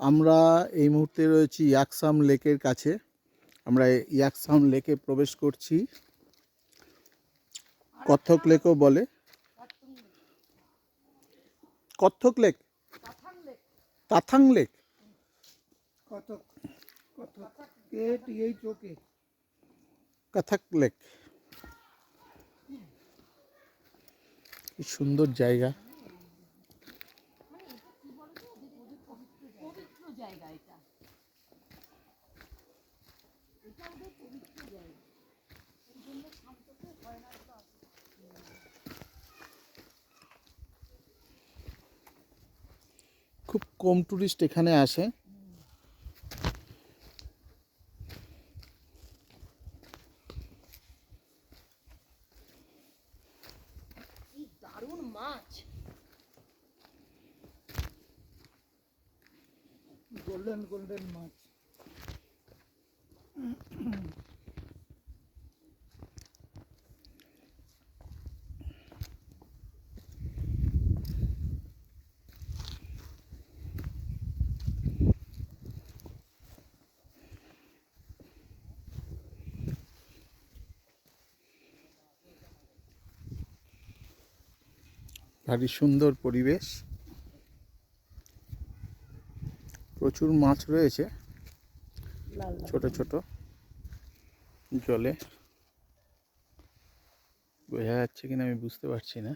আমরা এই মুহূর্তে রয়েছি ইয়াকসাম লেকের কাছে। আমরা ইয়াকসাম লেকে প্রবেশ করছি। কত্থক লেকও বলে। Kathok lake? Tathang lake. Kathok lake. কি সুন্দর জায়গা। জায়গা এটা এটা ওদের পবিত্র জায়গা। এই জন্য শান্তকে হয় না তো খুব কম টুরিস্ট এখানে আসে। দারুণ মাছ! গোল্ডেন গোল্ডেন মাছ। ভারী সুন্দর পরিবেশ। প্রচুর মাছ রয়েছে। ছোট ছোট জলে। বোঝা যাচ্ছে কিনা আমি বুঝতে পারছি না।